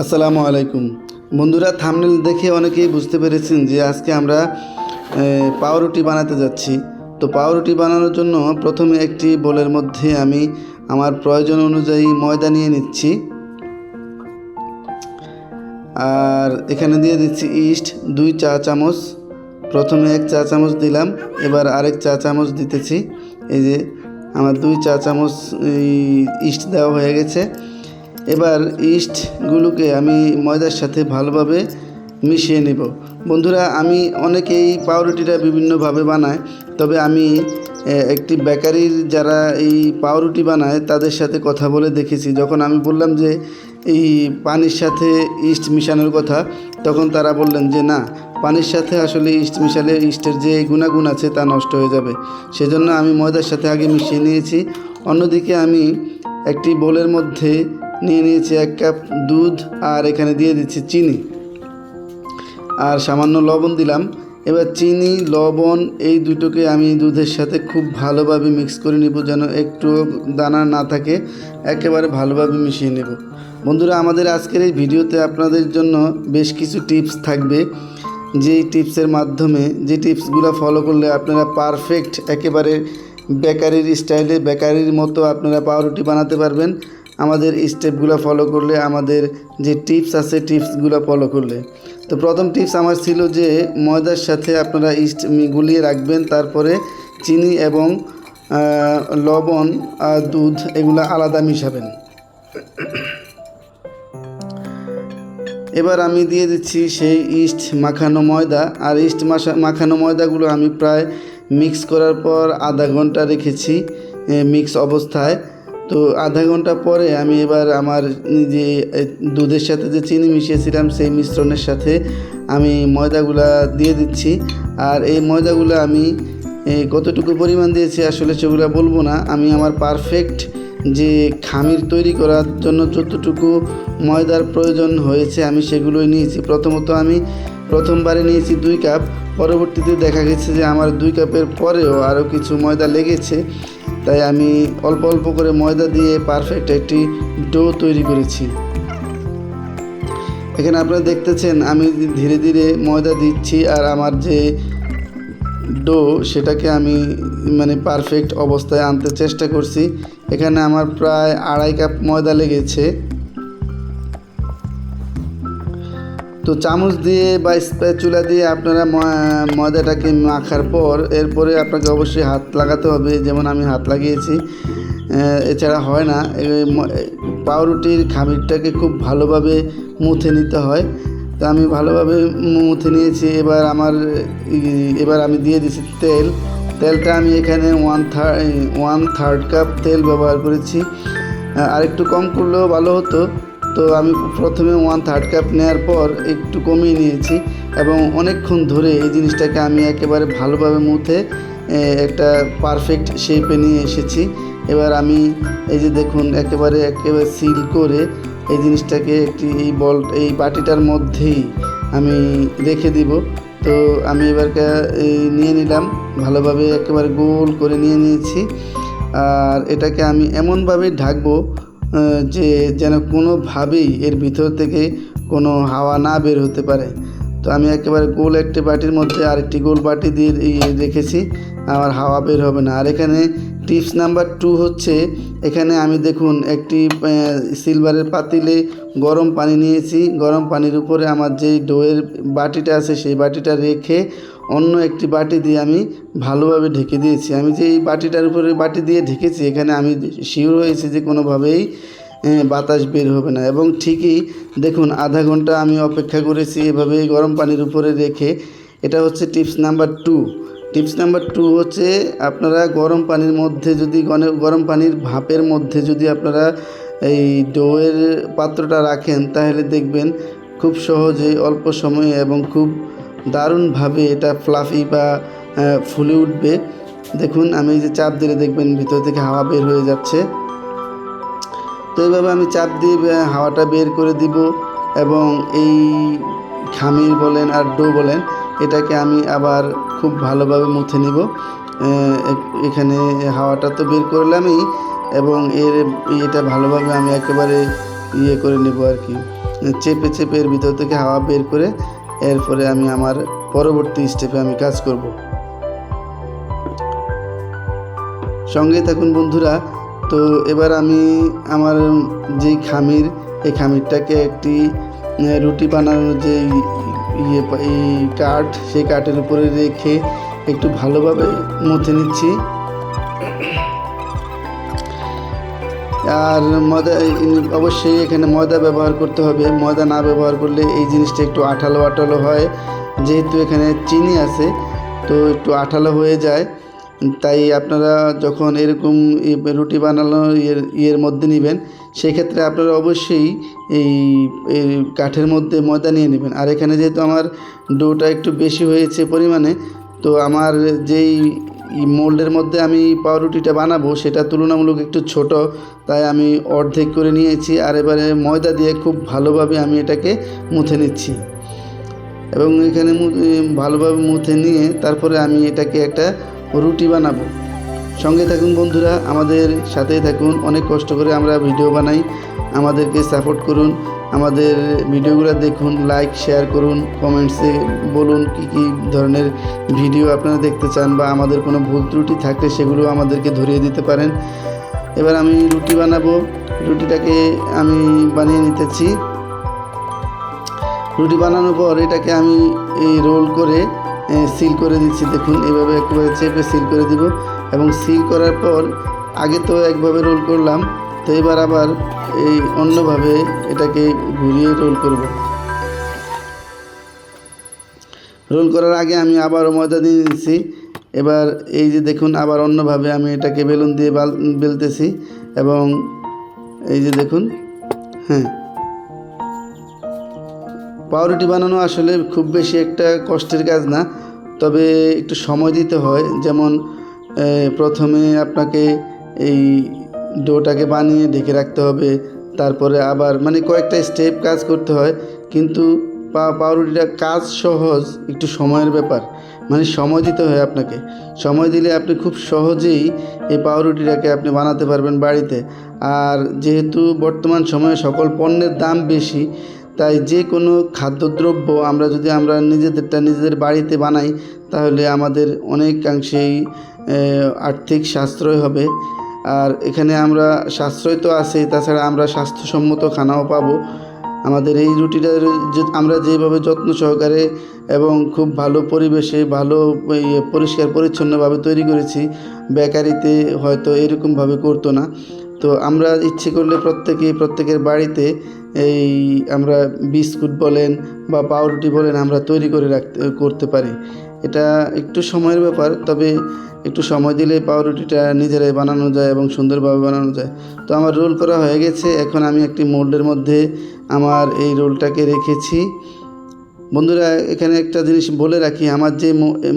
আসসালামু আলাইকুম। বন্ধুরা থামনেল দেখে অনেকেই বুঝতে পেরেছেন যে আজকে আমরা পাউরুটি বানাতে যাচ্ছি। তো পাউরুটি বানানোর জন্য প্রথমে একটি বোলের মধ্যে আমি আমার প্রয়োজন অনুযায়ী ময়দা নিয়ে নিচ্ছি। আর এখানে দিয়ে দিচ্ছি ইস্ট দুই চা চামচ। প্রথমে এক চা চামচ দিলাম, এবার আরেক চা চামচ দিতেছি। এই যে আমার দুই চা চামচ ইস্ট দেওয়া হয়ে গেছে। এবার ইস্টগুলোকে আমি ময়দার সাথে ভালোভাবে মিশিয়ে নেব। বন্ধুরা, আমি অনেকেই পাউরুটিটা বিভিন্নভাবে বানায়, তবে আমি একটি বেকারির যারা এই পাউরুটি বানায়, তাদের সাথে কথা বলে দেখেছি। যখন আমি বললাম যে, এই পানির সাথে ইস্ট মিশানোর কথা, তখন তারা বললেন যে, না, পানির সাথে আসলে ইস্ট মিশালে ইস্টের যে গুণাগুণ আছে, তা নষ্ট হয়ে যাবে। সেজন্য আমি ময়দার সাথে আগে মিশিয়ে নিয়েছি। অন্যদিকে আমি একটি বোলের মধ্যে নিয়ে নিয়েছি এক কাপ দুধ আর এখানে দিয়ে দিচ্ছি চিনি। আর সামান্য লবণ দিলাম। এবার চিনি, লবণ এই দুটোকে আমি দুধের সাথে খুব ভালোভাবে মিক্স করে নেব যেন একটু দানা না থাকে, একেবারে ভালোভাবে মিশিয়ে নেব। বন্ধুরা, আমাদের আজকের এই ভিডিওতে আপনাদের জন্য বেশ কিছু টিপস থাকবে। যেই টিপসের মাধ্যমে যে টিপসগুলো ফলো করলে আপনারা পারফেক্ট, একেবারে বেকারির স্টাইলে বেকারির মতো আপনারা পাউরুটি বানাতে পারবেন। আমাদের স্টেপগুলো ফলো করলে, আমাদের যে টিপস আছে টিপসগুলো ফলো করলে। তো প্রথম টিপস আমার ছিল যে, ময়দার সাথে আপনারা ইস্ট গুলিয়ে রাখবেন, তারপরে চিনি এবং লবণ আর দুধ এগুলো আলাদা মিশাবেন। এবার আমি দিয়ে দিচ্ছি সেই ইস্ট মাখানো ময়দা, আর ইস্ট মাখানো ময়দাগুলো আমি প্রায় মিক্স করার পর আধা ঘণ্টা রেখেছি মিক্স অবস্থায়। তো আধা ঘণ্টা পরে আমি এবার আমার যে দুধের সাথে যে চিনি মিশিয়েছিলাম, সেই মিশ্রণের সাথে আমি ময়দাগুলা দিয়ে দিচ্ছি। আর এই ময়দাগুলো আমি কতটুকু পরিমাণ দিয়েছি আসলে সেগুলো বলব না। আমি আমার পারফেক্ট যে খামির তৈরি করার জন্য যতটুকু ময়দার প্রয়োজন হয়েছে আমি সেগুলোই নিয়েছি। প্রথমত আমি প্রথমবারে নিয়েছি দুই কাপ, পরবর্তীতে দেখা গেছে যে আমার দুই কাপের পরেও আরও কিছু ময়দা লেগেছে। তাই আমি অল্প অল্প করে ময়দা দিয়ে পারফেক্ট একটি ডো তৈরি করেছি। এখানে আপনারা দেখতেছেন, আমি ধীরে ধীরে ময়দা দিচ্ছি আর আমার যে ডো সেটাকে আমি মানে পারফেক্ট অবস্থায় আনতে চেষ্টা করছি। এখানে আমার প্রায় আড়াই কাপ ময়দা লেগেছে। তো চামচ দিয়ে বা স্প্যাচুলা দিয়ে আপনারা ময়দাটাকে মাখার পর এরপরে আপনাকে অবশ্যই হাত লাগাতে হবে, যেমন আমি হাত লাগিয়েছি। এছাড়া হয় না পাউরুটির খামিরটাকে খুব ভালোভাবে মুথে নিতে হয়। তো আমি ভালোভাবে মুথে নিয়েছি, এবার আমার এবার আমি দিয়ে দিয়েছি তেল। তেলটা আমি এখানে one third one third cup তেল ব্যবহার করেছি। আরেকটু কম করলেও ভালো হতো। তো আমি প্রথমে ওয়ান থার্ড কাপ নেওয়ার পর একটু কমিয়ে নিয়েছি এবং অনেকক্ষণ ধরে এই জিনিসটাকে আমি একেবারে ভালোভাবে মুথে একটা পারফেক্ট শেপে নিয়ে এসেছি। এবার আমি এই যে দেখুন, একেবারে একেবারে সিল করে এই জিনিসটাকে একটি এই বল এই বাটিটার মধ্যেই আমি রেখে দিব। তো আমি এবারকে নিয়ে নিলাম, ভালোভাবে একেবারে গোল করে নিয়ে নিয়েছি। আর এটাকে আমি এমনভাবে ঢাকবো যে যেন কোনোভাবেই এর ভিতর থেকে কোনো হাওয়া না বের হতে পারে। তো আমি একেবারে গোল একটি বাটির মধ্যে আরেকটি গোল বাটি দিয়ে রেখেছি, আমার হাওয়া বের হবে না। আর এখানে টিপস নাম্বার টু হচ্ছে, এখানে আমি দেখুন একটি সিলভারের পাতিলে গরম পানি নিয়েছি। গরম পানির উপরে আমার যেই ডোয়ের বাটিটা আছে, সেই বাটিটা রেখে অন্য একটি বাটি দিয়ে আমি ভালোভাবে ঢেকে দিয়েছি। আমি যে এই বাটিটার উপরে বাটি দিয়ে ঢেকেছি, এখানে আমি শিওর হয়েছি যে কোনোভাবেই বাতাস বের হবে না। এবং ঠিকই দেখুন, আধা ঘণ্টা আমি অপেক্ষা করেছি এভাবে গরম পানির উপরে রেখে। এটা হচ্ছে tips number two. Tips number two হচ্ছে, আপনারা গরম পানির মধ্যে যদি গরম পানির ভাপের মধ্যে যদি আপনারা এই ডোয়ের পাত্রটা রাখেন, তাহলে দেখবেন খুব সহজে অল্প সময়ে এবং খুব দারুণভাবে এটা ফ্লাফি বা ফুলে উঠবে। দেখুন, আমি যে চাপ দিলে দেখবেন ভিতর থেকে হাওয়া বের হয়ে যাচ্ছে। তো এইভাবে আমি চাপ দিয়ে হাওয়াটা বের করে দিব এবং এই খামির বলেন আর ডো বলেন, এটাকে আমি আবার খুব ভালোভাবে মুছে নিব। এখানে হাওয়াটা তো বের করলামই এবং এর, এটা ভালোভাবে আমি একেবারে ইয়ে করে নেব আর কি। চেপে চেপে এর ভিতর থেকে হাওয়া বের করে এরপরে আমি আমার পরবর্তী স্টেপে আমি কাজ করব। সঙ্গে থাকুন বন্ধুরা, তো এবার আমি আমার যেই খামির, এই খামিরটাকে একটি রুটি বানানোর যে ইয়ে এই কাঠ, সেই কাঠের উপরে রেখে একটু ভালোভাবে মুথে নিচ্ছি। আর ময়দা অবশ্যই এখানে ময়দা ব্যবহার করতে হবে। ময়দা না ব্যবহার করলে এই জিনিসটা একটু আঠালো আঠালো হয়। যেহেতু এখানে চিনি আছে, তো একটু আঠালো হয়ে যায়। তাই আপনারা যখন এরকম রুটি বানানো ইয়ের ইয়ের মধ্যে নেবেন, সেক্ষেত্রে আপনারা অবশ্যই এই এই কাঠের মধ্যে ময়দা নিয়ে নেবেন। আর এখানে যেহেতু আমার ডোটা একটু বেশি হয়েছে পরিমাণে, তো আমার যেই মোল্ডের মধ্যে আমি পাউরুটিটা বানাবো, সেটা তুলনামূলক একটু ছোট, তাই আমি অর্ধেক করে নিয়েছি আর এবারে ময়দা দিয়ে খুব ভালোভাবে আমি এটাকে মুথে নিচ্ছি। এবং এখানে ভালোভাবে মুথে নিয়ে তারপরে আমি এটাকে একটা রুটি বানাবো। সঙ্গে থাকুন বন্ধুরা, আমাদের সাথেই থাকুন, অনেক কষ্ট করে আমরা ভিডিও বানাই। আমাদেরকে সাপোর্ট করুন। আমাদের ভিডিওগুলো দেখুন লাইক শেয়ার করুন কমেন্টসে বলুন কী কী ধরনের ভিডিও আপনারা দেখতে চান বা আমাদের কোনো ভুল ত্রুটি থাকলে সেগুলো আমাদেরকে ধরিয়ে দিতে পারেন। এবার আমি রুটি বানাবো। রুটিটাকে আমি বানিয়ে নিতেছি। রুটি বানানোর পর এটাকে আমি এই রোল করে সিল করে দিচ্ছি। দেখুন, এভাবে একেবারে চেপে সিল করে দিব। এবং সিল করার পর আগে তো একভাবে রোল করলাম। তো এবার আবার এই অন্যভাবে এটাকে ঘুরিয়ে রোল করব। রোল করার আগে আমি আবারও ময়দা দিয়ে দিচ্ছি এবার এই যে দেখুন, আবার অন্যভাবে আমি এটাকে বেলুন দিয়ে বাল, বেলতেছি এবং এই যে দেখুন হ্যাঁ। পাউরুটি বানানো আসলে খুব বেশি একটা কষ্টের কাজ না, তবে একটু সময় দিতে হয়। যেমন প্রথমে আপনাকে এই ডোটাকে বানিয়ে ঢেকে রাখতে হবে। তারপরে আবার মানে কয়েকটা স্টেপ কাজ করতে হয়। কিন্তু পাউরুটিটা কাজ সহজ, একটু সময়ের ব্যাপার। মানে সময় দিতে হয় আপনাকে। সময় দিলে আপনি খুব সহজেই এই পাউরুটিটাকে আপনি বানাতে পারবেন বাড়িতে। আর যেহেতু বর্তমান সময়ে সকল পণ্যের দাম বেশি, তাই যে কোনো খাদ্যদ্রব্য আমরা যদি আমরা নিজেদেরটা নিজেদের বাড়িতে বানাই, তাহলে আমাদের অনেকাংশেই আর্থিক সাশ্রয় হবে। আর এখানে আমরা সাশ্রয় তো আছেই তাছাড়া আমরা স্বাস্থ্যসম্মত খানাও পাবো। আমাদের এই রুটিটা যে আমরা যেভাবে যত্ন সহকারে এবং খুব ভালো পরিবেশে ভালো ইয়ে, পরিষ্কার পরিচ্ছন্নভাবে তৈরি করেছি বেকারিতে হয়তো এরকমভাবে করতো না। তো আমরা ইচ্ছে করলে প্রত্যেকে প্রত্যেকের বাড়িতে এই আমরা বিস্কুট বলেন বা পাউরুটি বলেন আমরা তৈরি করে রাখতে করতে পারি। এটা একটু সময়ের ব্যাপার, তবে একটু সময় দিলে পাউরুটিটা নিজেরাই বানানো যায় এবং সুন্দরভাবে বানানো যায়। তো আমার রোল করা হয়ে গেছে, এখন আমি একটি মোল্ডের মধ্যে আমার এই রোলটাকে রেখেছি। বন্ধুরা, এখানে একটা জিনিস বলে রাখি, আমার যে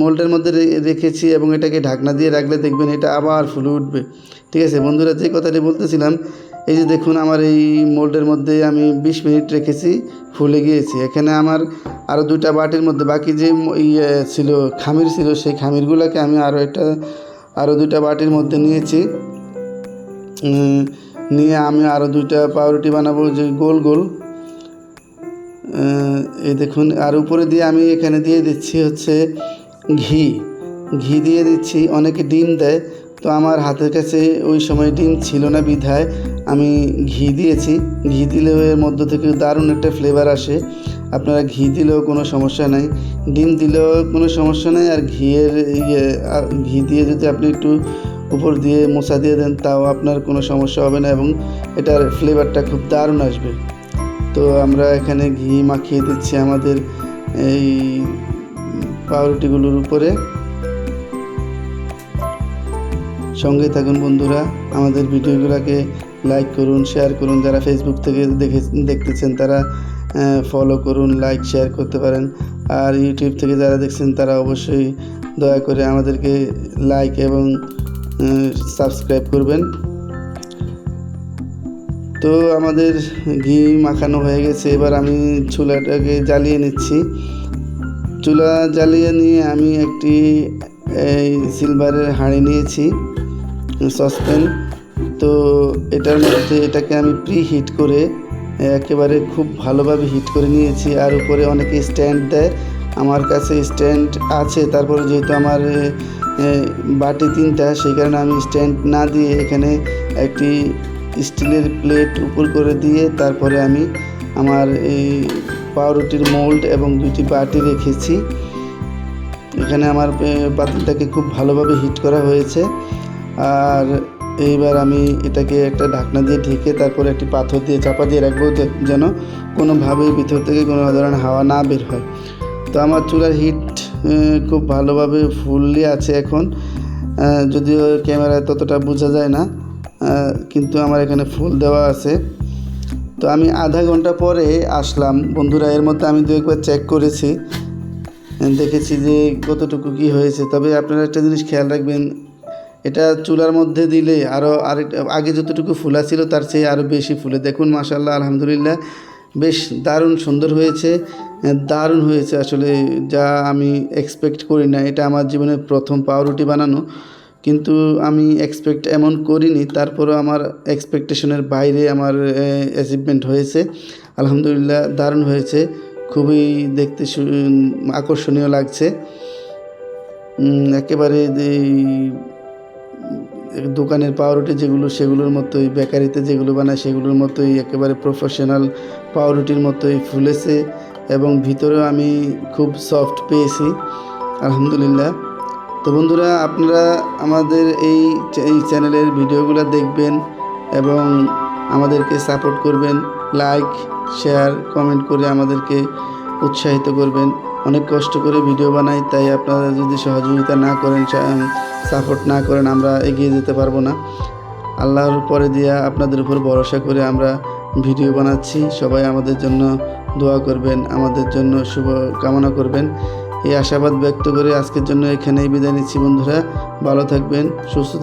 মোল্ডের মধ্যে রেখেছি এবং এটাকে ঢাকনা দিয়ে রাখলে দেখবেন এটা আবার ফুলে উঠবে। ঠিক আছে, বন্ধুরা, যে কথাটি বলতেছিলাম এই যে দেখুন, আমার এই মোল্ডের মধ্যে আমি বিশ মিনিট রেখেছি, ফুলে গিয়েছি। এখানে আমার আরও দুইটা বাটির মধ্যে বাকি যে ইয়ে ছিল, খামির ছিল, সেই খামিরগুলোকে আমি আরও একটা আরও দুইটা বাটির মধ্যে নিয়েছি। নিয়ে আমি আরও দুইটা পাউরুটি বানাবো যে গোল গোল। এই দেখুন, আর উপরে দিয়ে আমি এখানে দিয়ে দিচ্ছি হচ্ছে ঘি। ঘি দিয়ে দিচ্ছি, অনেকে ডিম দেয়, তো আমার হাতের কাছে ওই সময় ডিম ছিল না বিধায় আমি ঘি দিয়েছি। ঘি দিলেও এর মধ্য থেকে দারুণ একটা ফ্লেভার আসে। আপনারা ঘি দিলেও কোনো সমস্যা নাই। ডিম দিলেও কোনো সমস্যা নেই। আর ঘিয়ের ইয়ে ঘি দিয়ে যদি আপনি একটু উপর দিয়ে মোছা দিয়ে দেন, তাও আপনার কোনো সমস্যা হবে না এবং এটার ফ্লেভারটা খুব দারুণ আসবে। তো আমরা এখানে ঘি মাখিয়ে দিচ্ছি আমাদের এই পাউরুটিগুলোর উপরে। সঙ্গে থাকুন বন্ধুরা, আমাদের ভিডিওগুলোকে লাইক করুন শেয়ার করুন। যারা ফেসবুক থেকে দেখে, দেখতেছেন, তারা ফলো করুন লাইক শেয়ার করতে পারেন। আর ইউটিউব থেকে যারা দেখছেন, তারা অবশ্যই দয়া করে আমাদেরকে লাইক এবং সাবস্ক্রাইব করবেন। তো আমাদের ঘি মাখানো হয়ে গেছে। এবার আমি চুলাটাকে জ্বালিয়ে নিচ্ছি। চুলা জ্বালিয়ে নিয়ে আমি একটি, এই সিলভারের হাঁড়ি নিয়েছি। সসপ্যান। তো এটার মধ্যে এটাকে আমি প্রি হিট করে, একেবারে খুব ভালোভাবে হিট করে নিয়েছি। আর উপরে অনেকে স্ট্যান্ড দেয়। আমার কাছে স্ট্যান্ড আছে। তারপরে যেহেতু আমার বাটি তিনটা, সেই কারণে আমি স্ট্যান্ড না দিয়ে এখানে একটি স্টিলের প্লেট উপর করে দিয়ে তারপরে আমি আমার এই পাউরুটির মোল্ড এবং দুটি বাটি রেখেছি। এখানে আমার পাতিলটাকে খুব ভালোভাবে হিট করা হয়েছে। আর এইবার আমি এটাকে একটা ঢাকনা দিয়ে ঢেকে তারপর একটি পাথর দিয়ে চাপা দিয়ে রাখব যেন কোনোভাবেই ভিতর থেকে কোনো ধরনের হাওয়া না বের হয়। তো আমার চুলার হিট খুব ভালোভাবে ফুললি আছে এখন। যদিও ক্যামেরায় ততটা বোঝা যায় না কিন্তু আমার এখানে ফুল দেওয়া আছে। তো আমি আধা ঘণ্টা পরে আসলাম। বন্ধুরা, এর মধ্যে আমি দু একবার চেক করেছি। দেখেছি যে কতটুকু কী হয়েছে। তবে আপনারা একটা জিনিস খেয়াল রাখবেন এটা চুলার মধ্যে দিলে আরও আরেক, আগে যতটুকু ফুলা ছিল তার চেয়ে আরও বেশি ফুলে। দেখুন মাশাল্লাহ আলহামদুলিল্লাহ, বেশ দারুণ সুন্দর হয়েছে। দারুণ হয়েছে আসলে, যা আমি এক্সপেক্ট করি না। এটা আমার জীবনে প্রথম পাউরুটি বানানো। কিন্তু আমি এক্সপেক্ট এমন করিনি, তারপরেও আমার এক্সপেকটেশনের বাইরে আমার অ্যাচিভমেন্ট হয়েছে। আলহামদুলিল্লাহ, দারুণ হয়েছে। খুবই দেখতে আকর্ষণীয় লাগছে। একেবারে দোকানের পাউরুটি যেগুলো, সেগুলোর মতোই, বেকারিতে যেগুলো বানায়, সেগুলোর মতোই, একেবারে প্রফেশনাল পাউরুটির মতোই ফুলেছে এবং ভিতরেও আমি খুব সফট পেয়েছি, আলহামদুলিল্লাহ। তো বন্ধুরা, আপনারা আমাদের এই এই চ্যানেলের ভিডিওগুলো দেখবেন এবং আমাদেরকে সাপোর্ট করবেন। লাইক শেয়ার কমেন্ট করে আমাদেরকে উৎসাহিত করবেন। অনেক কষ্ট করে ভিডিও বানাই, তাই আপনারা যদি সহযোগিতা না করেন সাপোর্ট না করেন, আমরা এগিয়ে যেতে পারব না। আল্লাহর পরে দিয়া আপনাদের উপর ভরসা করে আমরা ভিডিও বানাচ্ছি। সবাই আমাদের জন্য দোয়া করবেন, আমাদের জন্য শুভ কামনা করবেন। এই আশাবাদ ব্যক্ত করে আজকের জন্য এখানেই বিদায় নিচ্ছি বন্ধুরা। ভালো থাকবেন, সুস্থ